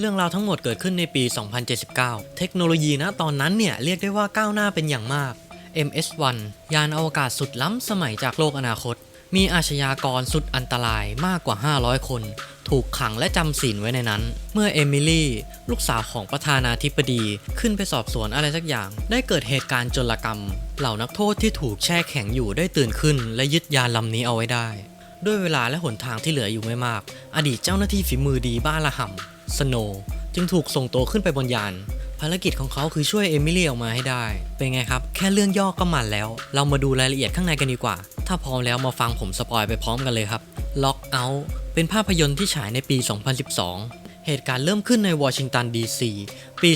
เรื่องราวทั้งหมดเกิดขึ้นในปี 2079 เทคโนโลยีนะตอนนั้นเนี่ยเรียกได้ว่าก้าวหน้าเป็นอย่างมาก MS-1 ยานอวกาศสุดล้ำสมัยจากโลกอนาคต มีอาชญากรสุดอันตรายมากกว่า 500 คน ถูกขังและจำศีลไว้ในนั้น เมื่อเอมิลี่ ลูกสาวของประธานาธิบดีขึ้นไปสอบสวนอะไรสักอย่าง ได้เกิดเหตุการณ์โจลกรรม เหล่านักโทษที่ถูกแช่แข็งอยู่ได้ตื่นขึ้น และยึดยานลำนี้เอาไว้ได้ ด้วยเวลาและหนทางที่เหลืออยู่ไม่มาก อดีตเจ้าหน้าที่ฝีมือดีบ้าระห่ำ สโนว์จึงถูกส่งตัวขึ้นไปบนยาน ภารกิจของเขาคือช่วยเอมิลี่ออกมาให้ได้ เป็นไงครับ แค่เรื่องย่อก็มันแล้ว เรามาดูรายละเอียดข้างในกันดีกว่า ถ้าพร้อมแล้วมาฟังผมสปอยไปพร้อมกันเลยครับ Lock Out เป็นภาพยนตร์ที่ฉายในปี 2012 เหตุการณ์เริ่มขึ้นในวอชิงตันดีซีปี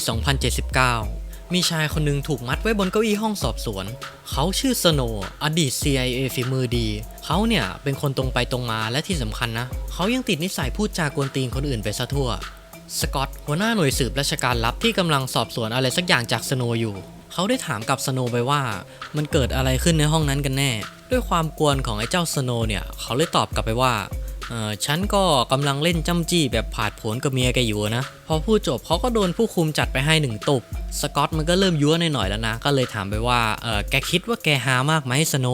2079 มีชายคนหนึ่งถูกมัดไว้บนเก้าอี้ห้องสอบสวน เขาชื่อสโนว์อดีต CIA ฝีมือดี เขาเนี่ยเป็นคนตรงไปตรงมาและที่สำคัญนะ เขายังติดนิสัยพูดจากวนตีนคนอื่นไปซะทั่ว สกอตหัวหน้าหน่วยสืบราชการลับที่กำลังสอบสวนอะไรสักอย่างจากสโนอยู่ เขาได้ถามกับสโนไปว่า มันเกิดอะไรขึ้นในห้องนั้นกันแน่ ด้วยความกวนของไอ้เจ้าสโนเนี่ย เขาเลยตอบกลับไปว่าเออฉันก็กำลังเล่นจ้ำจี้แบบผาดผนกับเมียแกอยู่นะ พอพูดจบเขาก็โดนผู้คุมจัดไปให้หนึ่งตบสกอตมันก็เริ่มยั่วหน่อยๆแล้วนะ ก็เลยถามไปว่าเออแกคิดว่าแกหามากไหมสโน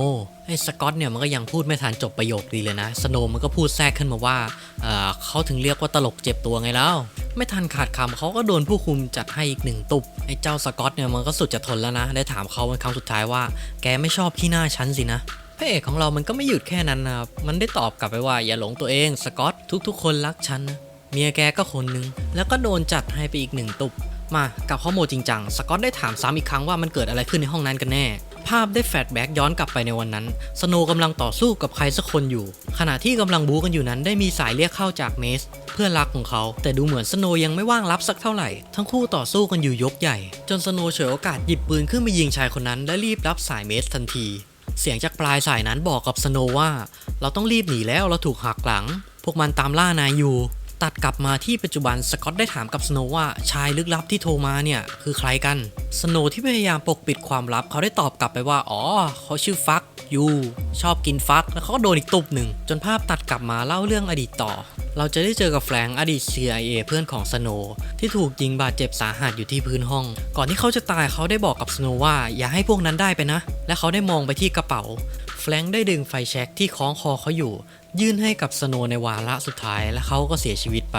ไอ้สกอตเนี่ยมันก็ยังพูดไม่ทันจบประโยคดีเลยนะ สโนมันก็พูดแทรกขึ้นมาว่าเเขาถึงเรียกว่าตลกเจ็บตัวไงแล้ว ไม่ทันขาดคำเขาก็โดนผู้คุมจัดให้อีกหนึ่งตุบไอ้เจ้าสกอตเนี่ยมันก็สุดจะทนแล้วนะ ได้ถามเขาเป็นครั้งสุดท้ายว่า แกไม่ชอบขี้หน้าฉันสินะพระเอกของเรามันก็ไม่หยุดแค่นั้นนะครับ มันได้ตอบกลับไปว่าอย่าหลงตัวเองสกอตทุกๆ คนรักฉันนะเมียแกก็คนนึง แล้วก็โดนจัดให้ไปอีกหนึ่งตุบมากับข้อมูลจริงจังสกอตได้ถามซ้ำอีกครั้งว่ามันเกิดอะไรขึ้นในห้องนั้นกันแน่ ภาพได้แฟลชแบ็กย้อนกลับไปในวันนั้น สโนว์กำลังต่อสู้กับใครสักคนอยู่ ขณะที่กำลังบู๊กันอยู่นั้นได้มีสายเรียกเข้าจากเมส เพื่อนรักของเขา แต่ดูเหมือนสโนยังไม่ว่างรับสักเท่าไหร่ ทั้งคู่ต่อสู้กันอยู่ยกใหญ่ จนสโนว์ฉวยโอกาสหยิบปืนขึ้นไปยิงชายคนนั้นและรีบรับสายเมสทันที เสียงจากปลายสายนั้นบอกกับสโนว่า เราต้องรีบหนีแล้วเราถูกหักหลัง พวกมันตามล่านายอยู่ ตัดกลับมาที่ปัจจุบันสกอตได้ถามกับสโนว์ว่าชายลึกลับที่โทรมาเนี่ยคือใครกัน สโนว์ที่พยายามปกปิดความลับเขาได้ตอบกลับไปว่า อ๋อ เขาชื่อฟักยูชอบกินฟัก แล้วเขาก็โดนอีกตุบหนึ่ง จนภาพตัดกลับมาเล่าเรื่องอดีตต่อ เราจะได้เจอกับแฟรงอดีต CIA เพื่อนของสโนว์ที่ถูกยิงบาดเจ็บสาหัสอยู่ที่พื้นห้อง ก่อนที่เขาจะตายเขาได้บอกกับสโนว่าอย่าให้พวกนั้นได้ไปนะ และเขาได้มองไปที่กระเป๋าแฟรงได้ดึงไฟแช็กที่คล้องคอเขาอยู่ ยื่นให้กับสโนว์ในวาระสุดท้ายและเขาก็เสียชีวิตไป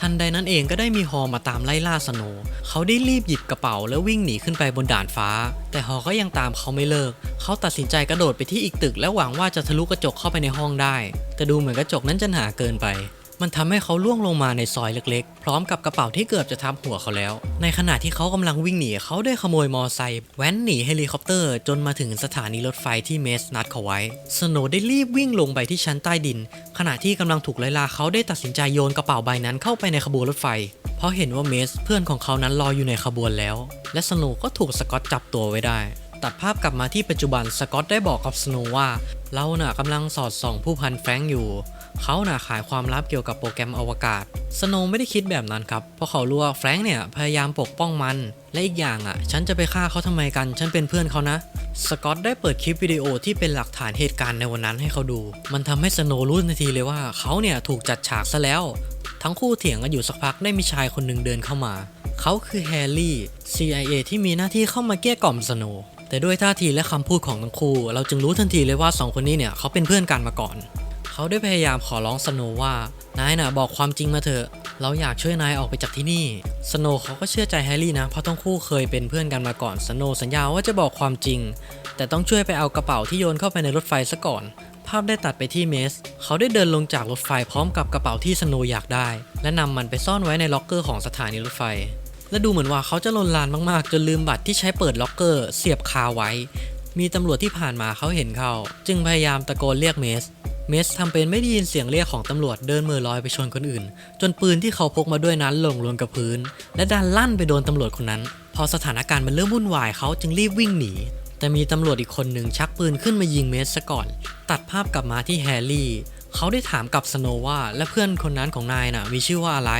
ทันใดนั้นเองก็ได้มีฮอมาตามไล่ล่าสโนว์เขาได้รีบหยิบกระเป๋าแล้ววิ่งหนีขึ้นไปบนด่านฟ้า แต่ฮอก็ยังตามเขาไม่เลิก เขาตัดสินใจกระโดดไปที่อีกตึก และหวังว่าจะทะลุกระจกเข้าไปในห้องได้ แต่ดูเหมือนกระจกนั้นจะหนาเกินไป มันทำให้เขาล่วงลงมาในซอยเล็กๆ พร้อมกับกระเป๋าที่เกือบจะทับหัวเขาแล้ว ในขณะที่เขากำลังวิ่งหนีเขาได้ขโมยมอไซค์แว้นหนีเฮลิคอปเตอร์จนมาถึงสถานีรถไฟที่เมสนัดเขาไว้ สโนได้รีบวิ่งลงไปที่ชั้นใต้ดิน ขณะที่กำลังถูกไล่ล่าเขาได้ตัดสินใจโยนกระเป๋าใบนั้นเข้าไปในขบวนรถไฟ เพราะเห็นว่าเมสเพื่อนของเขานั้นรออยู่ในขบวนแล้ว และสโนก็ถูกสกอตจับตัวไว้ได้ตัดภาพกลับมาที่ปัจจุบันสกอตได้บอกกับสโนว์ว่า เราน่ะกำลังสอดส่องผู้พันแฟรงอยู่ เขาน่ะขายความลับเกี่ยวกับโปรแกรมอวกาศ สโนไม่ได้คิดแบบนั้นครับ เพราะเขารู้ว่าแฟรงค์เนี่ยพยายามปกป้องมัน และอีกอย่างอะ ฉันจะไปฆ่าเขาทำไมกัน ฉันเป็นเพื่อนเขานะ สกอตได้เปิดคลิปวิดีโอที่เป็นหลักฐานเหตุการณ์ในวันนั้นให้เขาดู มันทำให้สโนรู้ทันทีเลยว่าเขาเนี่ยถูกจัดฉากซะแล้ว ทั้งคู่เถียงกันอยู่สักพักได้มีชายคนหนึ่งเดินเข้ามา เขาคือแฮร์รี่ CIA ที่มีหน้าที่เข้ามาเกลี้ยกล่อมสโนแต่ด้วยท่าทีและคำพูดของทั้งคู่ เราจึงรู้ทันทีเลยว่าสองคนนี้เนี่ยเขาเป็นเพื่อนกันมาก่อน เขาได้พยายามขอร้องสโนว่านายน่ะบอกความจริงมาเถอะ เราอยากช่วยนายออกไปจากที่นี่ สโนว์เขาก็เชื่อใจแฮร์รี่นะ เพราะทั้งคู่เคยเป็นเพื่อนกันมาก่อน สโนว์สัญญาว่าจะบอกความจริง แต่ต้องช่วยไปเอากระเป๋าที่โยนเข้าไปในรถไฟซะก่อน ภาพได้ตัดไปที่เมส เขาได้เดินลงจากรถไฟพร้อมกับกระเป๋าที่สโนว์อยากได้ และนำมันไปซ่อนไว้ในล็อกเกอร์ของสถานีรถไฟ และดูเหมือนว่าเขาจะลนลานมากๆ จนลืมบัตรที่ใช้เปิดล็อกเกอร์ เสียบคาไว้ มีตำรวจที่ผ่านมาเขาเห็นเขาจึงพยายามตะโกนเรียกเมส เมสทำเป็นไม่ได้ยินเสียงเรียกของตำรวจเดินมือลอยไปชนคนอื่น จนปืนที่เขาพกมาด้วยนั้นหล่นลงกับพื้น และดันลั่นไปโดนตำรวจคนนั้น พอสถานการณ์มันเริ่มวุ่นวายเขาจึงรีบวิ่งหนี แต่มีตำรวจอีกคนหนึ่งชักปืนขึ้นมายิงเมสซะก่อน ตัดภาพกลับมาที่แฮร์รี่เขาได้ถามกับสโนว่าและเพื่อนคนนั้นของนายน่ะมีชื่อว่าอะไร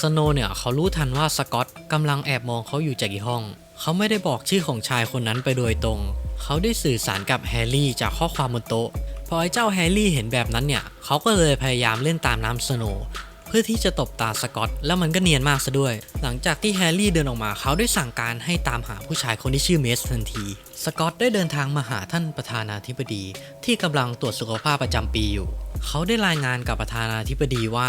สโนเนี่ยเขารู้ทันว่าสกอตกำลังแอบมองเขาอยู่จากอีกห้อง เขาไม่ได้บอกชื่อของชายคนนั้นไปโดยตรง เขาได้สื่อสารกับแฮร์รี่จากข้อความบนโต๊ะ พอไอ้เจ้าแฮร์รี่เห็นแบบนั้นเนี่ยเขาก็เลยพยายามเล่นตามน้ำสโนว์เพื่อที่จะตบตาสกอต แล้วมันก็เนียนมากซะด้วย หลังจากที่แฮร์รี่เดินออกมาเขาได้สั่งการให้ตามหาผู้ชายคนที่ชื่อเมสทันที สกอตได้เดินทางมาหาท่านประธานาธิบดี ที่กำลังตรวจสุขภาพประจำปีอยู่ เขาได้รายงานกับประธานาธิบดีว่า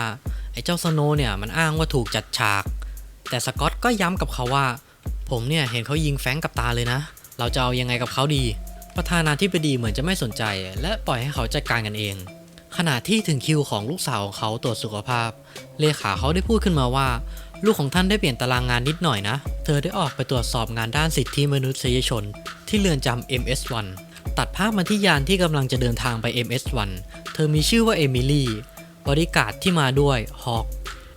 ไอ้เจ้าสโนว์เนี่ยมันอ้างว่าถูกจัดฉาก แต่สกอตก็ย้ำกับเขาว่า ผมเนี่ยเห็นเขายิงแฟงกับตาเลยนะ เราจะเอายังไงกับเขาดี ประธานาธิบดีเหมือนจะไม่สนใจ และปล่อยให้เขาจัดการกันเอง ขณะที่ถึงคิวของลูกสาวของเขาตรวจสุขภาพ เลขาเขาได้พูดขึ้นมาว่า ลูกของท่านได้เปลี่ยนตารางงานนิดหน่อยนะ เธอได้ออกไปตรวจสอบงานด้านสิทธิมนุษยชน ที่เรือนจำ MS1 ตัดภาพมาที่ยานที่กำลังจะเดินทางไป MS1 เธอมีชื่อว่าเอมิลี่บริการที่มาด้วยฮอก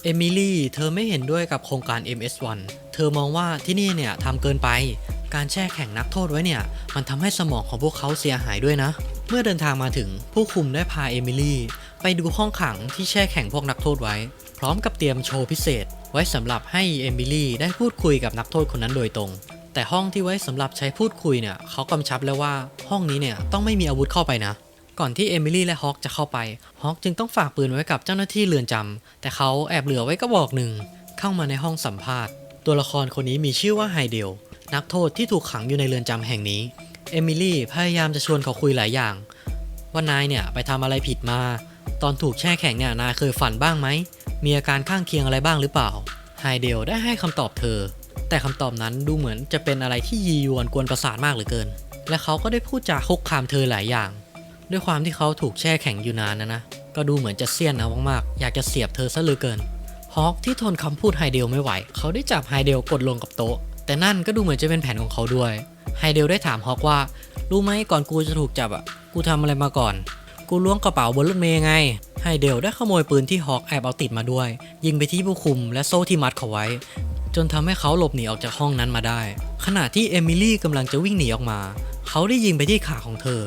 เอมิลี่เธอไม่เห็นด้วยกับโครงการ MS1 เธอมองว่าที่นี่เนี่ยทำเกินไป การแช่แข็งนักโทษไว้เนี่ย มันทำให้สมองของพวกเขาเสียหายด้วยนะ เมื่อเดินทางมาถึงผู้คุมได้พาเอมิลี่ไปดูห้องขังที่แช่แข็งพวกนักโทษไว้ พร้อมกับเตรียมโชว์พิเศษ ไว้สำหรับให้เอมิลี่ได้พูดคุยกับนักโทษคนนั้นโดยตรง แต่ห้องที่ไว้สำหรับใช้พูดคุยเนี่ยเขากำชับแล้วว่าห้องนี้เนี่ยต้องไม่มีอาวุธเข้าไปนะก่อนที่เอมิลี่และฮอกจะเข้าไป ฮอกจึงต้องฝากปืนไว้กับเจ้าหน้าที่เรือนจำแต่เขาแอบเหลือไว้กระบอกหนึ่ง เข้ามาในห้องสัมภาษณ์ ตัวละครคนนี้มีชื่อว่าไฮเดล นักโทษที่ถูกขังอยู่ในเรือนจำแห่งนี้ เอมิลี่พยายามจะชวนเขาคุยหลายอย่าง ว่านายเนี่ยไปทำอะไรผิดมา ตอนถูกแช่แข็งเนี่ยนายเคยฝันบ้างไหม มีอาการข้างเคียงอะไรบ้างหรือเปล่า ไฮเดลได้ให้คำตอบเธอ แต่คำตอบนั้นดูเหมือนจะเป็นอะไรที่ยียวนกวนประสาทมากเหลือเกิน และเขาก็ได้พูดจาคุกคามเธอหลายอย่าง ด้วยความที่เขาถูกแช่แข็งอยู่นานนะนะ ก็ดูเหมือนจะเสี้ยนเอามากๆ อยากจะเสียบเธอซะเหลือเกิน ฮอกที่ทนคำพูดไฮเดลไม่ไหว เขาได้จับไฮเดลกดลงกับโต๊ะ แต่นั่นก็ดูเหมือนจะเป็นแผนของเขาด้วย ไฮเดลได้ถามฮอกว่า รู้ไหมก่อนกูจะถูกจับอะ กูทำอะไรมาก่อน กูล้วงกระเป๋าบนรถเมย์ไง ไฮเดลได้ขโมยปืนที่ฮอกแอบเอาติดมาด้วย ยิงไปที่ผู้คุมและโซ่ที่มัดเขาไว้ จนทำให้เขาหลบหนีออกจากห้องนั้นมาได้ ขณะที่เอมิลี่กำลังจะวิ่งหนีออกมา เขาได้ยิงไปที่ขาของเธอ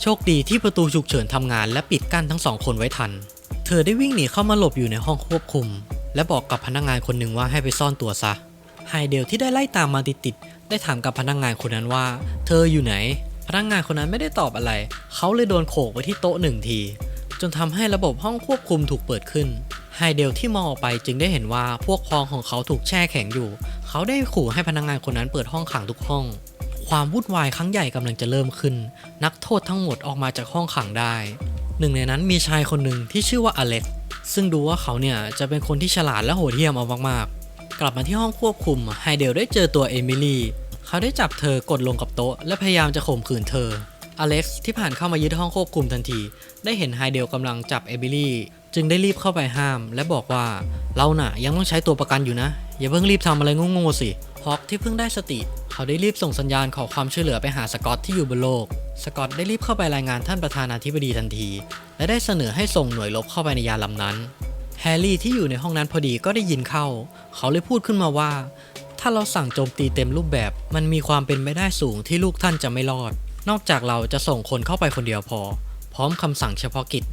โชคดีที่ประตูฉุกเฉินทำงานและปิดกั้นทั้งสองคนไว้ทัน เธอได้วิ่งหนีเข้ามาหลบอยู่ในห้องควบคุม และบอกกับพนักงานคนหนึ่งว่าให้ไปซ่อนตัวซะ ไฮเดลที่ได้ไล่ตามมาติดๆได้ถามกับพนักงานคนนั้นว่า เธออยู่ไหน พนักงานคนนั้นไม่ได้ตอบอะไร เขาเลยโดนโขกไปที่โต๊ะหนึ่งที จนทำให้ระบบห้องควบคุมถูกเปิดขึ้นไฮเดลที่มองออกไปจึงได้เห็นว่าพวกพ้องของเขาถูกแช่แข็งอยู่ เขาได้ขู่ให้พนักงานคนนั้นเปิดห้องขังทุกห้อง ความวุ่นวายครั้งใหญ่กำลังจะเริ่มขึ้น นักโทษทั้งหมดออกมาจากห้องขังได้ หนึ่งในนั้นมีชายคนหนึ่งที่ชื่อว่าอเล็กซึ่งดูว่าเขาเนี่ยจะเป็นคนที่ฉลาดและโหดเหี้ยมเอามากๆ กลับมาที่ห้องควบคุมไฮเดลได้เจอตัวเอมิลี่เขาได้จับเธอกดลงกับโต๊ะ และพยายามจะข่มขืนเธอ อเล็กซ์ที่ผ่านเข้ามายึดห้องควบคุมทันที ได้เห็นไฮเดลกำลังจับเอมิลี่จึงได้รีบเข้าไปห้าม และบอกว่าเราน่ะยังต้องใช้ตัวประกันอยู่นะ อย่าเพิ่งรีบทำอะไรโง่ๆสิฮอกที่เพิ่งได้สติ เขาได้รีบส่งสัญญาณขอความช่วยเหลือไปหาสกอตที่อยู่บนโลก สกอตได้รีบเข้าไปรายงานท่านประธานาธิบดีทันที และได้เสนอให้ส่งหน่วยรบเข้าไปในยานลำนั้น แฮร์รี่ที่อยู่ในห้องนั้นพอดีก็ได้ยินเข้า เขาเลยพูดขึ้นมาว่า ถ้าเราสั่งโจมตีเต็มรูปแบบ มันมีความเป็นไปได้สูงที่ลูกท่านจะไม่รอด นอกจากเราจะส่งคนเข้าไปคนเดียวพอ พร้อมคำสั่งเฉพาะกิจ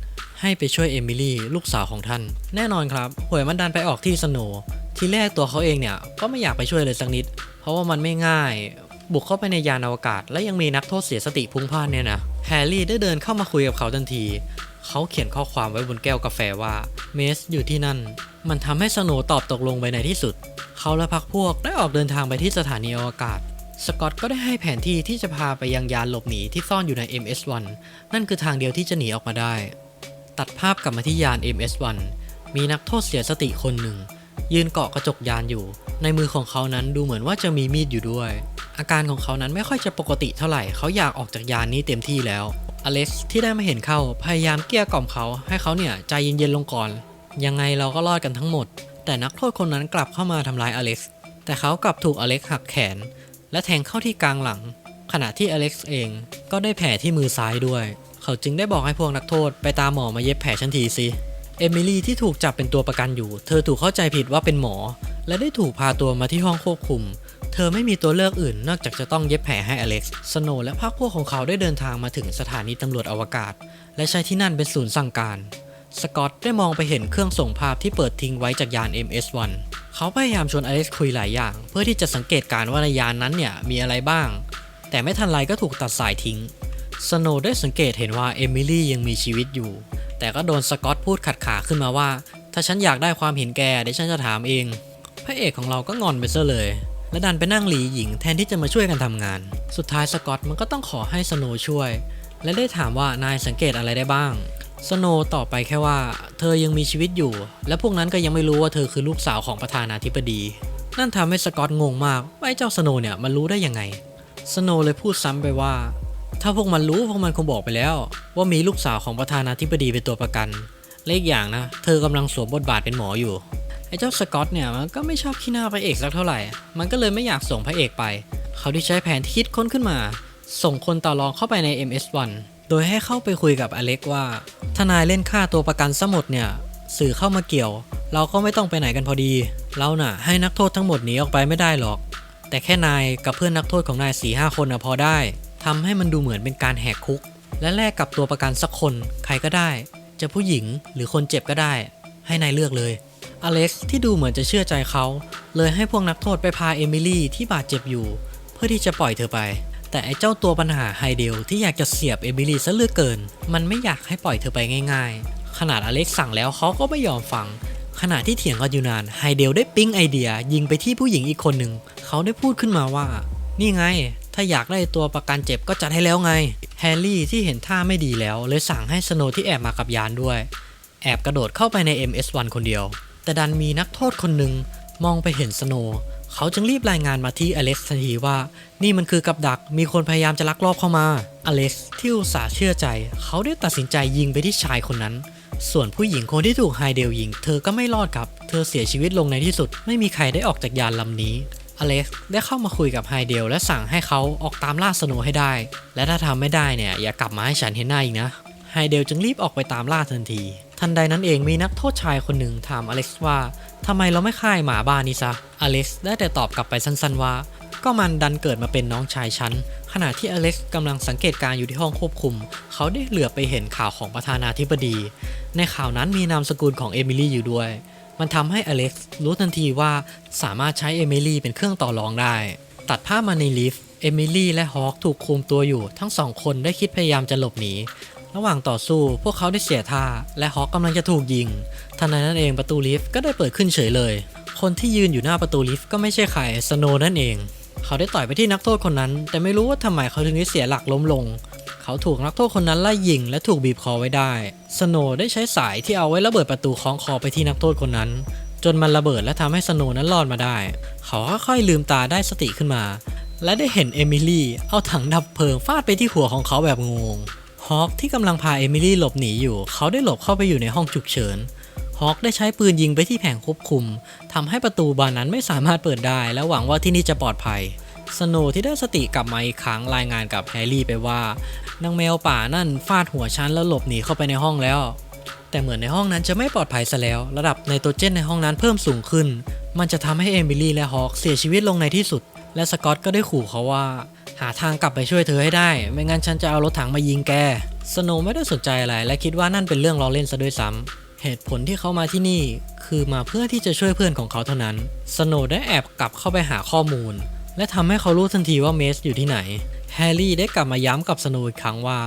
ให้ไปช่วยเอมิลี่ลูกสาวของท่าน แน่นอนครับหวยมันดันไปออกที่สโนทีแรกตัวเขาเองเนี่ยก็ไม่อยากไปช่วยเลยสักนิด เพราะว่ามันไม่ง่าย บุกเข้าไปในยานอวกาศ และยังมีนักโทษเสียสติพุ่งพ่านเนี่ยนะแฮร์รี่ได้เดินเข้ามาคุยกับเขาทันที เขาเขียนข้อความไว้บนแก้วกาแฟว่าเมสอยู่ที่นั่น มันทำให้สโนตอบตกลงไปในที่สุด เขาและพักพวกได้ออกเดินทางไปที่สถานีอวกาศ สกอตก็ได้ให้แผนที่ที่จะพาไปยังยานหลบหนีที่ซ่อนอยู่ใน MS-1 นั่นคือทางเดียวที่จะหนีออกมาได้ ตัดภาพกลับมาที่ยาน MS-1 มีนักโทษเสียสติคนหนึ่ง ยืนเกาะกระจกยานอยู่ ในมือของเขานั้นดูเหมือนว่าจะมีมีดอยู่ด้วย อาการของเขานั้นไม่ค่อยจะปกติเท่าไหร่ เขาอยากออกจากยานนี้เต็มที่แล้ว อเล็กซ์ที่ได้มาเห็นเข้าพยายามเกลี้ยกล่อมเขาให้เขาเนี่ยใจเย็นๆลงก่อน ยังไงเราก็รอดกันทั้งหมด แต่นักโทษคนนั้นกลับเข้ามาทำร้ายอเล็กซ์แต่เขากลับถูกอเล็กซ์หักแขน และแทงเข้าที่กลางหลัง ขณะที่อเล็กซ์เองก็ได้แผลที่มือซ้ายด้วย เขาจึงได้บอกให้พวกนักโทษไปตามหมอมาเย็บแผลชันทีสิเอมิลี่ที่ถูกจับเป็นตัวประกันอยู่ เธอถูกเข้าใจผิดว่าเป็นหมอ และได้ถูกพาตัวมาที่ห้องควบคุม เธอไม่มีตัวเลือกอื่นนอกจากจะต้องเย็บแผลให้อเล็กซ์ สโนและพรรคพวกของเขาได้เดินทางมาถึงสถานีตำรวจอวกาศ และใช้ที่นั่นเป็นศูนย์สั่งการ สกอตได้มองไปเห็นเครื่องส่งภาพที่เปิดทิ้งไว้จากยาน MS-1 เขาพยายามชวนอเล็กซ์คุยหลายอย่าง เพื่อที่จะสังเกตการณ์ว่าในยานนั้นเนี่ยมีอะไรบ้าง แต่ไม่ทันไรก็ถูกตัดสายทิ้ง สโนได้สังเกตเห็นว่าเอมิลี่ยังมีชีวิตอยู่ แต่ก็โดนสกอตพูดขัดขาขึ้นมาว่า ถ้าฉันอยากได้ความเห็นแกเดี๋ยวฉันจะถามเอง พระเอกของเราก็งอนไปซะเลย และดันไปนั่งหลีหญิงแทนที่จะมาช่วยกันทำงาน สุดท้ายสกอตมันก็ต้องขอให้สโนช่วย และได้ถามว่านายสังเกตอะไรได้บ้าง สโนตอบไปแค่ว่า เธอยังมีชีวิตอยู่ และพวกนั้นก็ยังไม่รู้ว่าเธอคือลูกสาวของประธานาธิบดี นั่นทำให้สกอตงงมากว่าไอ้เจ้าสโนเนี่ยมันรู้ได้ยังไง สโนเลยพูดซ้ำไปว่า ถ้าพวกมันรู้พวกมันคงบอกไปแล้ว ว่ามีลูกสาวของประธานาธิบดีเป็นตัวประกัน และอีกอย่างนะ เธอกำลังสวมบทบาทเป็นหมออยู่ ไอ้เจ้าสกอตเนี่ยมันก็ไม่ชอบขี้หน้าพระเอกสักเท่าไหร่ มันก็เลยไม่อยากส่งพระเอกไป เขาได้ใช้แผนที่คิดค้นขึ้นมา ส่งคนต่อรองเข้าไปใน MS1 โดยให้เข้าไปคุยกับอเล็กว่า ทนายเล่นค่าตัวประกันซะหมดเนี่ย สื่อเข้ามาเกี่ยว เราก็ไม่ต้องไปไหนกันพอดี เราน่ะ ให้นักโทษทั้งหมดหนีออกไปไม่ได้หรอก แต่แค่นายกับเพื่อนนักโทษของนาย4ีห้าคนนะพอได้ทำให้มันดูเหมือนเป็นการแหกคุก และแลกกับตัวประกันสักคน ใครก็ได้ จะผู้หญิงหรือคนเจ็บก็ได้ ให้นายเลือกเลย อเล็กซ์ที่ดูเหมือนจะเชื่อใจเขา เลยให้พวกนักโทษไปพาเอมิลี่ที่บาดเจ็บอยู่ เพื่อที่จะปล่อยเธอไป แต่ไอ้เจ้าตัวปัญหาไฮเดลที่อยากจะเสียบเอมิลี่ซะเลือกเกิน มันไม่อยากให้ปล่อยเธอไปง่ายๆ ขนาดอเล็กซ์สั่งแล้วเขาก็ไม่ยอมฟัง ขณะที่เถียงกันอยู่นานไฮเดลได้ปิ๊งไอเดีย ยิงไปที่ผู้หญิงอีกคนหนึ่งเขาได้พูดขึ้นมาว่า นี่ไง ถ้าอยากได้ตัวประกันเจ็บก็จัดให้แล้วไงแฮร์รี่ที่เห็นท่าไม่ดีแล้วเลยสั่งให้สโนว์ที่แอบมากับยานด้วย แอบกระโดดเข้าไปใน MS1 คนเดียว แต่ดันมีนักโทษคนหนึ่งมองไปเห็นสโนว์เขาจึงรีบรายงานมาที่อเล็กซ์ทันทีว่า นี่มันคือกับดักมีคนพยายามจะลักลอบเข้ามา อเล็กซ์ที่อุตส่าห์เชื่อใจ เขาได้ตัดสินใจยิงไปที่ชายคนนั้น ส่วนผู้หญิงคนที่ถูกไฮเดลยิง เธอก็ไม่รอดครับ เธอเสียชีวิตลงในที่สุด ไม่มีใครได้ออกจากยานลำนี้ อเล็กซ์ได้เข้ามาคุยกับไฮเดลและสั่งให้เขาออกตามล่าสโนว์ให้ได้ และถ้าทำไม่ได้เนี่ยอย่ากลับมาให้ฉันเห็นหน้าอีกนะ ไฮเดลจึงรีบออกไปตามล่าทันที ทันใดนั้นเองมีนักโทษชายคนหนึ่งถามอเล็กซ์ว่าทำไมเราไม่ฆ่าหมาบ้านนี้ซะ อเล็กซ์ได้แต่ตอบกลับไปสั้นๆว่า ก็มันดันเกิดมาเป็นน้องชายฉัน ขณะที่อเล็กซ์กำลังสังเกตการ์อยู่ที่ห้องควบคุม เขาได้เหลือบไปเห็นข่าวของประธานาธิบดี ในข่าวนั้นมีนามสกุลของเอมิลี่อยู่ด้วย มันทำให้อเล็กซ์รู้ทันทีว่าสามารถใช้เอมิลี่เป็นเครื่องต่อรองได้ ตัดภาพมาในลิฟต์เอมิลี่และฮอคถูกคุมตัวอยู่ ทั้งสองคนได้คิดพยายามจะหลบหนี ระหว่างต่อสู้พวกเขาได้เสียท่า และฮอคกำลังจะถูกยิง ทันใดนั้นเองประตูลิฟต์ก็ได้เปิดขึ้นเฉยเลย คนที่ยืนอยู่หน้าประตูลิฟต์ก็ไม่ใช่ใครสโนนั่นเอง เขาได้ต่อยไปที่นักโทษคนนั้น แต่ไม่รู้ว่าทำไมเขาถึงได้เสียหลักล้มลง เขาถูกนักโทษคนนั้นไล่ยิงและถูกบีบคอไว้ได้ สโนได้ใช้สายที่เอาไว้ระเบิดประตูคล้องคอไปที่นักโทษคนนั้น จนมันระเบิดและทำให้สโนนั้นรอดมาได้ เขาค่อยๆลืมตาได้สติขึ้นมา และได้เห็นเอมิลี่เอาถังดับเพลิงฟาดไปที่หัวของเขาแบบงง ฮอคที่กำลังพาเอมิลี่หลบหนีอยู่ เขาได้หลบเข้าไปอยู่ในห้องฉุกเฉินฮอคได้ใช้ปืนยิงไปที่แผงควบคุมทำให้ประตูบานนั้นไม่สามารถเปิดได้ และหวังว่าที่นี่จะปลอดภัย สโนว์ที่ได้สติกลับมาอีกครั้งรายงานกับแฮร์รี่ไปว่านางแมวป่านั่นฟาดหัวฉันแล้วหลบหนีเข้าไปในห้องแล้ว แต่เหมือนในห้องนั้นจะไม่ปลอดภัยซะแล้ว ระดับไนโตรเจนในห้องนั้นเพิ่มสูงขึ้น มันจะทำให้เอมิลี่และฮอคเสียชีวิตลงในที่สุด และสกอตก็ได้ขู่เขาว่า หาทางกลับไปช่วยเธอให้ได้ ไม่งั้นฉันจะเอารถถังมายิงแก สโนว์ไม่ได้สนใจอะไร และคิดว่านั่นเป็นเรื่องล้อเล่นซะด้วยซ้ำเหตุผลที่เขามาที่นี่คือมาเพื่อที่จะช่วยเพื่อนของเขาเท่านั้น สโนว์ได้แอบกลับเข้าไปหาข้อมูล และทำให้เขารู้ทันทีว่าเมสอยู่ที่ไหน แฮร์รี่ได้กลับมาย้ำกับสโนว์อีกครั้งว่า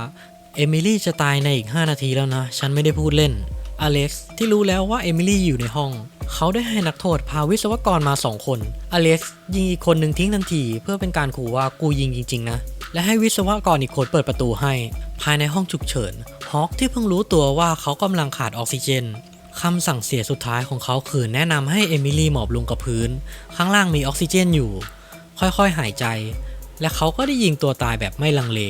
เอมิลี่จะตายในอีก 5 นาทีแล้วนะ ฉันไม่ได้พูดเล่น อเล็กซ์ที่รู้แล้วว่าเอมิลี่อยู่ในห้อง เขาได้ให้นักโทษพาวิศวกรมา 2 คน อเล็กซ์ยิงอีกคนหนึ่งทิ้งทันที เพื่อเป็นการขู่ว่ากูยิงจริง ๆ นะ และให้วิศวกรอีกคนเปิดประตูให้ ภายในห้องฉุกเฉิน ฮอคที่เพิ่งรู้ตัวว่าเขากำลังขาดออกซิเจนคำสั่งเสียสุดท้ายของเขาคือแนะนำให้เอมิลี่หมอบลงกับพื้น ข้างล่างมีออกซิเจนอยู่ ค่อยๆหายใจ และเขาก็ได้ยิงตัวตายแบบไม่ลังเล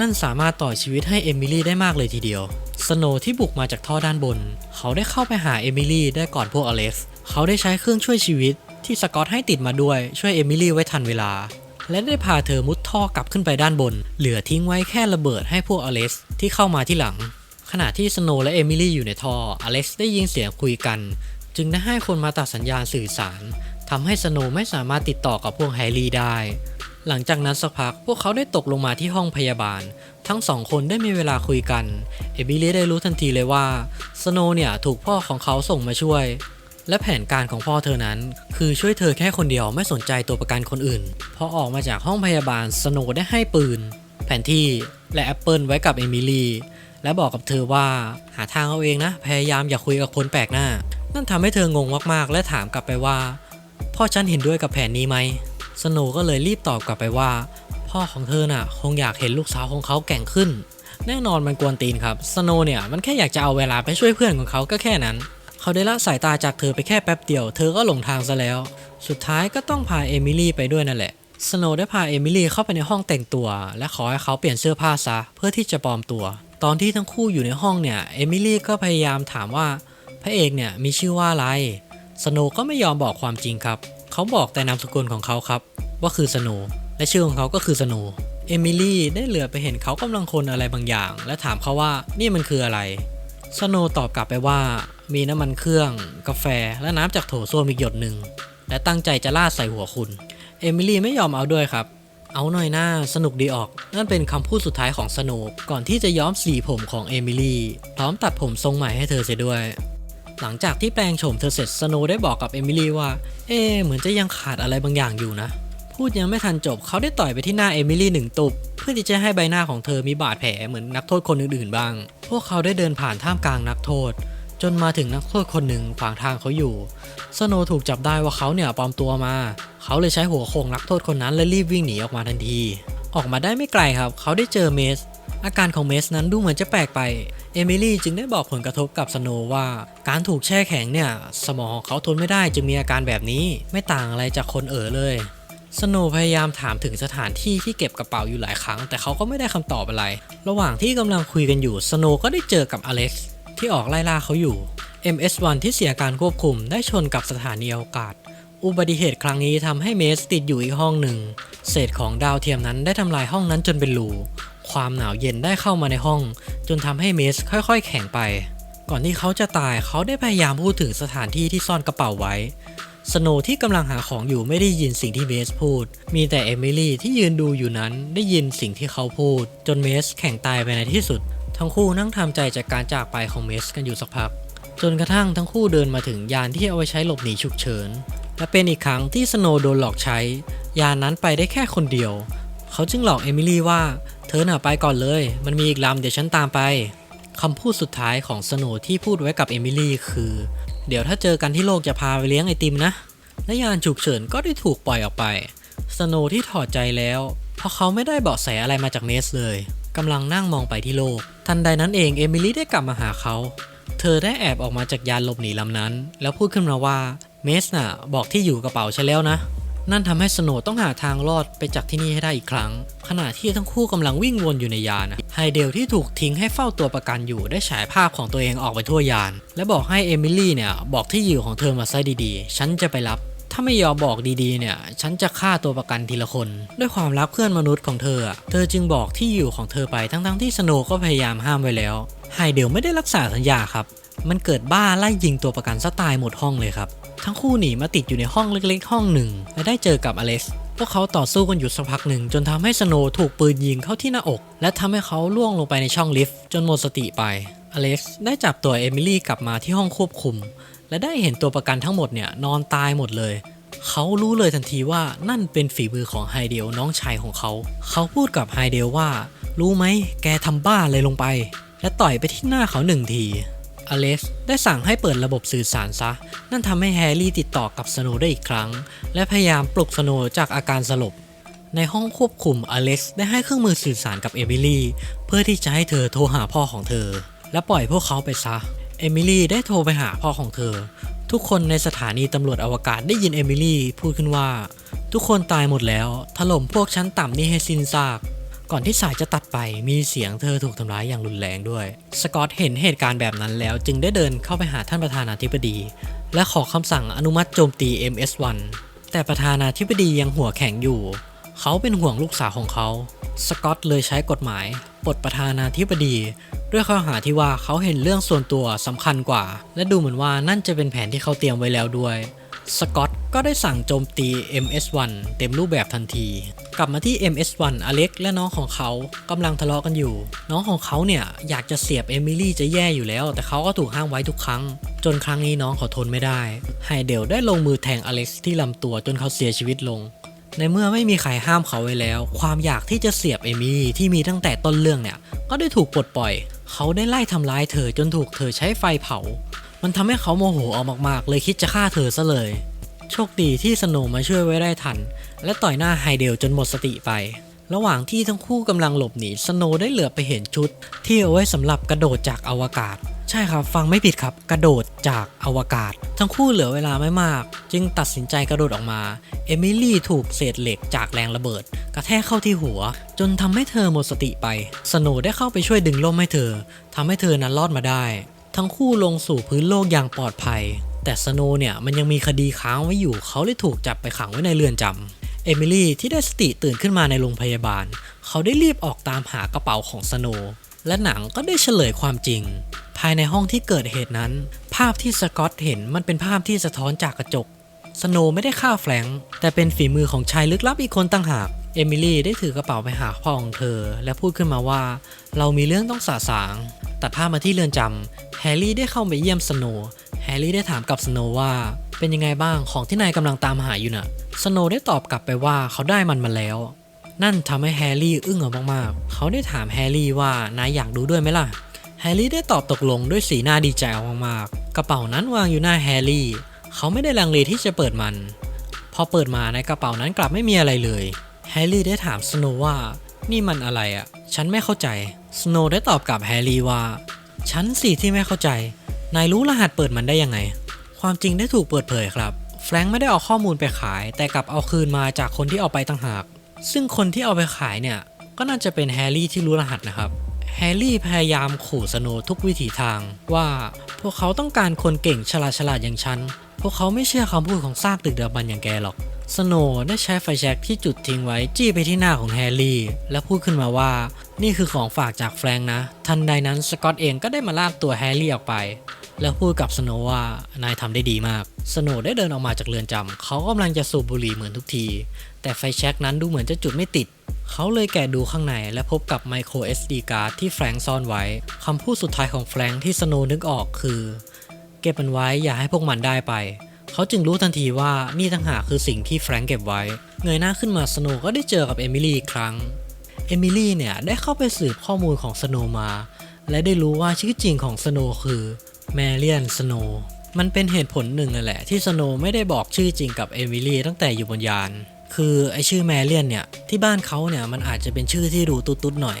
นั่นสามารถต่อชีวิตให้เอมิลี่ได้มากเลยทีเดียว สโนว์ที่บุกมาจากท่อด้านบน เขาได้เข้าไปหาเอมิลี่ได้ก่อนพวกอเล็กซ์ เขาได้ใช้เครื่องช่วยชีวิตที่สกอตให้ติดมาด้วยช่วยเอมิลี่ไว้ทันเวลา และได้พาเธอมุดท่อกลับขึ้นไปด้านบน เหลือทิ้งไว้แค่ระเบิดให้พวกอเล็กซ์ที่เข้ามาที่หลัง ขณะที่สโนว์และเอมิลี่อยู่ในท่อ อเล็กซ์ได้ยินเสียงคุยกัน จึงได้ให้คนมาตัดสัญญาณสื่อสารทำให้สโนว์ไม่สามารถติดต่อกับพวกแฮร์รี่ได้ หลังจากนั้นสักพักพวกเขาได้ตกลงมาที่ห้องพยาบาล ทั้งสองคนได้มีเวลาคุยกัน เอมิลี่ได้รู้ทันทีเลยว่าสโนว์เนี่ยถูกพ่อของเขาส่งมาช่วย และแผนการของพ่อเธอนั้น คือช่วยเธอแค่คนเดียวไม่สนใจตัวประกันคนอื่น พอออกมาจากห้องพยาบาลสโนว์ได้ให้ปืน แผนที่และแอปเปิลไว้กับเอมิลี่และบอกกับเธอว่าหาทางเอาเองนะ พยายามอย่าคุยกับคนแปลกหน้า นั่นทำให้เธองงมากๆ และถามกลับไปว่า พ่อฉันเห็นด้วยกับแผนนี้ไหม สโนว์ก็เลยรีบตอบกลับไปว่า พ่อของเธอน่ะ คงอยากเห็นลูกสาวของเขาแก่งขึ้น แน่นอนมันกวนตีนครับสโนว์เนี่ยมันแค่อยากจะเอาเวลาไปช่วยเพื่อนของเขาก็แค่นั้น เขาได้ละสายตาจากเธอไปแค่แป๊บเดียว เธอก็หลงทางซะแล้ว สุดท้ายก็ต้องพาเอมิลี่ไปด้วยนั่นแหละสโนว์ได้พาเอมิลี่เข้าไปในห้องแต่งตัว และขอให้เขาเปลี่ยนเสื้อผ้าซะเพื่อที่จะปลอมตัว ตอนที่ทั้งคู่อยู่ในห้องเนี่ยเอมิลี่ก็พยายามถามว่าพระเอกเนี่ยมีชื่อว่าอะไรสโนว์ก็ไม่ยอมบอกความจริงครับ เขาบอกแต่นามสกุลของเขาครับ ว่าคือสโนว์และชื่อของเขาก็คือสโนว์เอมิลี่ได้เหลือไปเห็นเขากำลังคนอะไรบางอย่าง และถามเขาว่านี่มันคืออะไรสโนว์ตอบกลับไปว่า มีน้ำมันเครื่อง กาแฟ และน้ำจากโถส้วมอีกหยดหนึ่ง และตั้งใจจะลาดใส่หัวคุณ เอมิลี่ไม่ยอมเอาด้วยครับ เอาหน่อยหน้าสนุกดีออก นั่นเป็นคำพูดสุดท้ายของสโนว์ก่อนที่จะย้อมสีผมของเอมิลี่พร้อมตัดผมทรงใหม่ให้เธอเสียด้วย หลังจากที่แปลงโฉมเธอเสร็จสโนได้บอกกับเอมิลี่ว่า เอ๊เหมือนจะยังขาดอะไรบางอย่างอยู่นะ พูดยังไม่ทันจบเขาได้ต่อยไปที่หน้าเอมิลี่หนึ่งตุบเพื่อที่จะให้ใบหน้าของเธอมีบาดแผลเหมือนนักโทษคนอื่นๆบ้าง พวกเขาได้เดินผ่านท่ามกลางนักโทษ จนมาถึงนักโทษคนหนึ่งขวางทางเขาอยู่สโนถูกจับได้ว่าเขาเนี่ยปลอมตัวมา เขาเลยใช้หัวโขงนักโทษคนนั้นและรีบวิ่งหนีออกมาทันที ออกมาได้ไม่ไกลครับ เขาได้เจอเมส อาการของเมสนั้นดูเหมือนจะแปลกไป เอมิลี่จึงได้บอกผลกระทบกับสโนว์ว่า การถูกแช่แข็งเนี่ย สมองของเขาทนไม่ได้จึงมีอาการแบบนี้ไม่ต่างอะไรจากคนเอ๋อเลยสโนพยายามถามถึงสถานที่ที่เก็บกระเป๋าอยู่หลายครั้ง แต่เขาก็ไม่ได้คำตอบอะไร ระหว่างที่กำลังคุยกันอยู่สโนก็ได้เจอกับอเล็กซ์ที่ออกไล่ล่าเขาอยู่ MS-1 ที่เสียการควบคุมได้ชนกับสถานีอวกาศ อุบัติเหตุครั้งนี้ทำให้เมสติดอยู่อีกห้องหนึ่ง เศษของดาวเทียมนั้นได้ทำลายห้องนั้นจนเป็นรู ความหนาวเย็นได้เข้ามาในห้อง จนทำให้เมสค่อยๆ แข็งไป ก่อนที่เขาจะตายเขาได้พยายามพูดถึงสถานที่ที่ซ่อนกระเป๋าไว้สโนว์ที่กำลังหาของอยู่ไม่ได้ยินสิ่งที่เมสพูด มีแต่เอมิลี่ที่ยืนดูอยู่นั้นได้ยินสิ่งที่เขาพูด จนเมสแข็งตายไปในที่สุด ทั้งคู่นั่งทำใจจากการจากไปของเมสกันอยู่สักพัก จนกระทั่งทั้งคู่เดินมาถึงยานที่เอาไว้ใช้หลบหนีฉุกเฉิน และเป็นอีกครั้งที่สโนว์โดนหลอกใช้ ยานนั้นไปได้แค่คนเดียว เขาจึงหลอกเอมิลี่ว่า เธอหน่ะไปก่อนเลย มันมีอีกลำเดี๋ยวฉันตามไปคำพูดสุดท้ายของสโนว์ที่พูดไว้กับเอมิลี่คือ เดี๋ยวถ้าเจอกันที่โลกจะพาไปเลี้ยงไอติมนะ และยานฉุกเฉินก็ได้ถูกปล่อยออกไปสโนว์ที่ถอดใจแล้ว เพราะเขาไม่ได้เบาะแสอะไรมาจากเมสเลยกำลังนั่งมองไปที่โลก ทันใดนั้นเองเอมิลี่ได้กลับมาหาเขา เธอได้แอบออกมาจากยานหลบหนีลำนั้น แล้วพูดขึ้นมาว่าเมสน่ะบอกที่อยู่กระเป๋าฉันแล้วนะ นั่นทำให้สโนต้องหาทางรอดไปจากที่นี่ให้ได้อีกครั้ง ขณะที่ทั้งคู่กำลังวิ่งวนอยู่ในยานไฮเดลที่ถูกทิ้งให้เฝ้าตัวประกันอยู่ได้ฉายภาพของตัวเองออกไปทั่วยาน และบอกให้เอมิลี่เนี่ยบอกที่อยู่ของเธอมาซะดีๆ ฉันจะไปรับถ้าไม่ยอมบอกดีๆ เนี่ย ฉันจะฆ่าตัวประกันทีละคน ด้วยความรักเพื่อนมนุษย์ของเธอ เธอจึงบอกที่อยู่ของเธอไปทั้งๆที่สโนก็พยายามห้ามไว้แล้ว ไฮเดลไม่ได้รักษาสัญญาครับ มันเกิดบ้าไล่ยิงตัวประกันซะตายหมดห้องเลยครับ ทั้งคู่หนีมาติดอยู่ในห้องเล็กๆ ห้องหนึ่ง และได้เจอกับอเล็กซ์พวกเขาต่อสู้กันอยู่สักพักหนึ่ง จนทำให้สโนว์ถูกปืนยิงเข้าที่หน้าอก และทำให้เขาล่วงลงไปในช่องลิฟต์จนหมดสติไป อเล็กซ์ได้จับตัวเอมิลี่กลับมาที่ห้องควบคุม และได้เห็นตัวประกันทั้งหมดเนี่ยนอนตายหมดเลย เขารู้เลยทันทีว่านั่นเป็นฝีมือของไฮเดลน้องชายของเขา เขาพูดกับไฮเดลว่า รู้ไหมแกทำบ้าอะไรลงไป และต่อยไปที่หน้าเขาหนึ่งที อเล็กซ์ได้สั่งให้เปิดระบบสื่อสารซะ นั่นทำให้แฮร์รี่ติดต่อกับสโนว์ได้อีกครั้ง และพยายามปลุกสโนว์จากอาการสลบ ในห้องควบคุมอเล็กซ์ได้ให้เครื่องมือสื่อสารกับเอมิลี่เพื่อที่จะให้เธอโทรหาพ่อของเธอ และปล่อยพวกเขาไปซะ เอมิลี่ได้โทรไปหาพ่อของเธอ ทุกคนในสถานีตำรวจอวกาศได้ยินเอมิลี่พูดขึ้นว่า ทุกคนตายหมดแล้ว ถล่มพวกชั้นต่ำนี่ให้สิ้นซาก ก่อนที่สายจะตัดไปมีเสียงเธอถูกทำร้ายอย่างรุนแรงด้วย สกอตเห็นเหตุการณ์แบบนั้นแล้วจึงได้เดินเข้าไปหาท่านประธานาธิบดี และขอคำสั่งอนุมัติโจมตี MS-1 แต่ประธานาธิบดียังหัวแข็งอยู่ เขาเป็นห่วงลูกสาวของเขา สกอตเลยใช้กฎหมายปลดประธานาธิบดี ด้วยข้อหาที่ว่าเขาเห็นเรื่องส่วนตัวสำคัญกว่า และดูเหมือนว่านั่นจะเป็นแผนที่เขาเตรียมไว้แล้วด้วย สกอต ก็ได้สั่งโจมตี MS-1 เต็มรูปแบบทันที กลับมาที่ MS-1 อเล็กและน้องของเขากำลังทะเลาะกันอยู่ น้องของเขาเนี่ยอยากจะเสียบเอมิลี่จะแย่อยู่แล้ว แต่เขาก็ถูกห้ามไว้ทุกครั้ง จนครั้งนี้น้องเขาทนไม่ได้ไฮเดลได้ลงมือแทงอเล็กที่ลำตัวจนเขาเสียชีวิตลง ในเมื่อไม่มีใครห้ามเขาไว้แล้ว ความอยากที่จะเสียบเอมิลี่ที่มีตั้งแต่ต้นเรื่องเนี่ยก็ได้ถูกปลดปล่อย เขาได้ไล่ทำร้ายเธอจนถูกเธอใช้ไฟเผา มันทำให้เขาโมโหเอามากๆ เลยคิดจะฆ่าเธอซะเลย โชคดีที่สโนว์มาช่วยไว้ได้ทัน และต่อยหน้าไฮเดลจนหมดสติไป ระหว่างที่ทั้งคู่กำลังหลบหนีสโนว์ได้เหลือไปเห็นชุด ที่เอาไว้สำหรับกระโดดจากอวกาศ ใช่ครับฟังไม่ผิดครับกระโดดจากอวกาศ ทั้งคู่เหลือเวลาไม่มาก จึงตัดสินใจกระโดดออกมา เอมิลี่ถูกเศษเหล็กจากแรงระเบิด กระแทกเข้าที่หัว จนทำให้เธอหมดสติไป สโนว์ได้เข้าไปช่วยดึงล่มให้เธอทำให้เธอนั้นรอดมาได้ ทั้งคู่ลงสู่พื้นโลกอย่างปลอดภัย แต่สโนเนี่ยมันยังมีคดีค้างไว้อยู่เขาเลยถูกจับไปขังไว้ในเรือนจำเอมิลี่ที่ได้สติตื่นขึ้นมาในโรงพยาบาล เขาได้รีบออกตามหากระเป๋าของสโนและหนังก็ได้เฉลยความจริง ภายในห้องที่เกิดเหตุนั้น ภาพที่สกอตเห็นมันเป็นภาพที่สะท้อนจากกระจกสโนไม่ได้ฆ่าแฟรงค์แต่เป็นฝีมือของชายลึกลับอีกคนต่างหาก เอมิลี่ได้ถือกระเป๋าไปหาพ่อของเธอ และพูดขึ้นมาว่า เรามีเรื่องต้องสาสาง ตัดภาพมาที่เรือนจำแฮร์รี่ได้เข้าไปเยี่ยมสโนว์แฮร์รี่ได้ถามกับสโนว์ว่า เป็นยังไงบ้างของที่นายกำลังตามหาอยู่น่ะสโนว์ได้ตอบกลับไปว่าเขาได้มันมาแล้ว นั่นทำให้แฮร์รี่อึ้งเอามากๆ เขาได้ถามแฮร์รี่ว่านายอยากดูด้วยไหมล่ะแฮร์รี่ได้ตอบตกลงด้วยสีหน้าดีใจเอามากๆ กระเป๋านั้นวางอยู่หน้าแฮร์รี่ เขาไม่ได้ลังเลที่จะเปิดมัน พอเปิดมาในกระเป๋านั้นกลับไม่มีอะไรเลย แฮร์รี่ได้ถามสโนว์ว่า นี่มันอะไรอะ่ะ ฉันไม่เข้าใจ สโนว์ได้ตอบกับแฮร์รี่ว่า ฉันสิที่ไม่เข้าใจ นายรู้รหัสเปิดมันได้ยังไง ความจริงได้ถูกเปิดเผยครับ แฟรงค์ไม่ได้เอาข้อมูลไปขาย แต่กลับเอาคืนมาจากคนที่เอาไปต่างหาก ซึ่งคนที่เอาไปขายเนี่ย ก็น่าจะเป็นแฮร์รี่ที่รู้รหัสนะครับ แฮร์รี่พยายามขู่สโนว์ทุกวิถีทางว่าพวกเขาต้องการคนเก่งฉลาดฉลาดอย่างฉัน พวกเขาไม่เชื่อคำพูดของซากตึกเดือบันอย่างแกหรอก สโนว์ได้ใช้ไฟแช็กที่จุดทิ้งไว้จี้ไปที่หน้าของแฮร์รี่ และพูดขึ้นมาว่า นี่คือของฝากจากแฟรงค์นะ ทันใดนั้นสกอตเองก็ได้มาลากตัวแฮร์รี่ออกไป แล้วพูดกับสโนว่านายทำได้ดีมาก สโนว์ได้เดินออกมาจากเรือนจำเขากำลังจะสูบบุหรี่เหมือนทุกที แต่ไฟแช็กนั้นดูเหมือนจะจุดไม่ติดเขาเลยแกะดูข้างในและพบกับไมโคร SD การ์ดที่แฟรงค์ซ่อนไว้คำพูดสุดท้ายของแฟรงค์ที่สโนว์นึกออกคือ เก็บมันไว้อย่าให้พวกมันได้ไป เขาจึงรู้ทันทีว่านี่ต่างหากคือสิ่งที่แฟรงค์เก็บไว้ เงยหน้าขึ้นมาสโนก็ได้เจอกับเอมิลี่อีกครั้ง เอมิลี่เนี่ยได้เข้าไปสืบข้อมูลของสโนมา และได้รู้ว่าชื่อจริงของสโนคือแมเรียนสโนมันเป็นเหตุผลหนึ่งนั่นแหละ ที่สโนไม่ได้บอกชื่อจริงกับเอมิลี่ตั้งแต่อยู่บนยาน คือไอชื่อแมเรียนเนี่ยที่บ้านเขาเนี่ยมันอาจจะเป็นชื่อที่ดูตุ๊ดๆหน่อย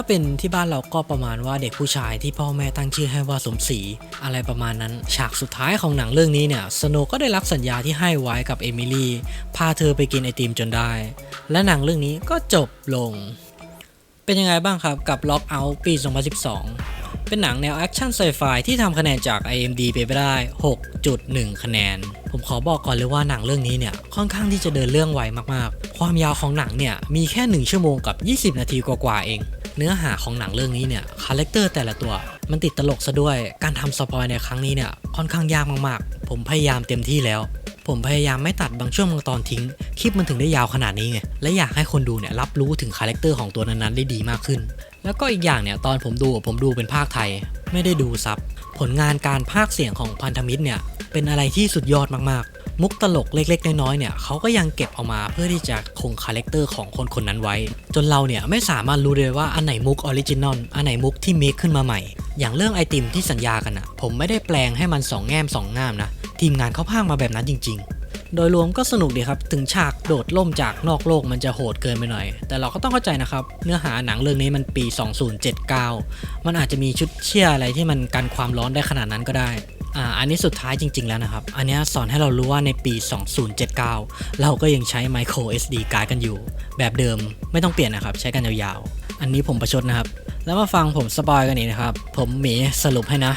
ถ้าเป็นที่บ้านเราก็ประมาณว่าเด็กผู้ชายที่พ่อแม่ตั้งชื่อให้ว่าสมศรีอะไรประมาณนั้น ฉากสุดท้ายของหนังเรื่องนี้เนี่ยสโนก็ได้รับสัญญาที่ให้ไว้กับเอมิลี่พาเธอไปกินไอติมจนได้ และหนังเรื่องนี้ก็จบลง เป็นยังไงบ้างครับกับ Lock Out ปี 2012 เป็นหนังแนวแอคชั่นไซไฟที่ทำคะแนนจาก IMD ไปไม่ได้ 6.1 คะแนน ผมขอบอกก่อนเลยว่าหนังเรื่องนี้เนี่ยค่อนข้างที่จะเดินเรื่องไวมากๆ ความยาวของหนังเนี่ยมีแค่ 1 ชั่วโมงกับ 20 นาทีกว่าๆเอง เนื้อหาของหนังเรื่องนี้เนี่ยคาแรคเตอร์แต่ละตัว มันติดตลกซะด้วยการทำสปอยในครั้งนี้เนี่ยค่อนข้างยากมากๆ ผมพยายามเต็มที่แล้ว ผมพยายามไม่ตัดบางช่วงบางตอนทิ้ง คลิปมันถึงได้ยาวขนาดนี้ไงและอยากให้คนดูเนี่ยรับรู้ถึงคาแรคเตอร์ของตัวนั้นๆได้ดีมากขึ้น แล้วก็อีกอย่างเนี่ยตอนผมดูผมดูเป็นภาคไทย ไม่ได้ดูซับผลงานการภาคเสียงของพันธมิตรเนี่ยเป็นอะไรที่สุดยอดมากๆ มุกตลกเล็กๆ น้อยๆเนี่ยเขาก็ยังเก็บเอามาเพื่อที่จะคงคาแรคเตอร์ของคนคนนั้นไว้ จนเราเนี่ยไม่สามารถรู้เลยว่าอันไหนมุกออริจินอลอันไหนมุกที่เมคขึ้นมาใหม่ อย่างเรื่องไอติมที่สัญญากันอะผมไม่ได้แปลงให้มันสองแง่มสองงามนะทีมงานเขาพากมาแบบนั้นจริง ๆ โดยรวมก็สนุกดีครับ ถึงฉากโดดล่มจากนอกโลกมันจะโหดเกินไปหน่อย แต่เราก็ต้องเข้าใจนะครับ เนื้อหาหนังเรื่องนี้มันปี 2079 มันอาจจะมีชุดเชี่ยอะไรที่มันกันความร้อนได้ขนาดนั้นก็ได้อ่าอันนี้สุดท้ายจริง ๆ แล้วนะครับ อันนี้สอนให้เรารู้ว่าในปี 2079 เราก็ยังใช้ micro SD card กันอยู่ แบบเดิมไม่ต้องเปลี่ยนนะครับ ใช้กันยาวๆ อันนี้ผมประชดนะครับ แล้วมาฟังผมสปอยกันอีกนะครับ ผมหมีสรุปให้นะ